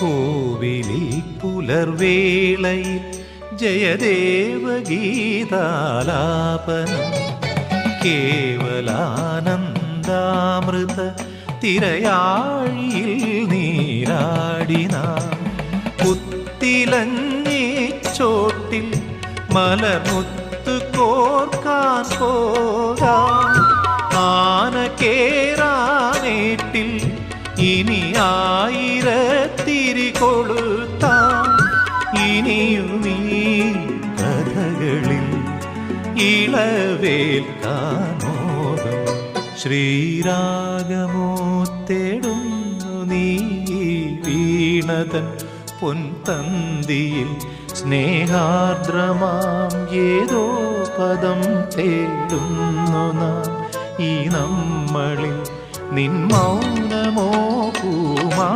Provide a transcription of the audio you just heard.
കോവിലിൽ പുലർവേളയിൽ ജയദേവഗീതാലാപനം. കേവലാനന്ദാമൃത തിരയാഴിയിൽ നീരാടിന പുത്തിലഞ്ഞി ചോട്ടിൽ മലമുത്തു കോർക്കാൻ പോകാം. ആന കേറാനേട്ടിൽ ഇനി ആയിരത്തിരി കൊളുത്താം ഇനിയും ഈ കഥകളിൽ ഇളവേൽക്കാനോകം ശ്രീരാഗമോ തേടുന്നു നീ വീണതൻ പൊൻതന്തിയിൽ സ്നേഹാർദ്രമാം ഏതോ പദം തേടുന്നു നാം ഈ നമ്മളിൽ നിൻ മൗനമോ പൂമാനമാ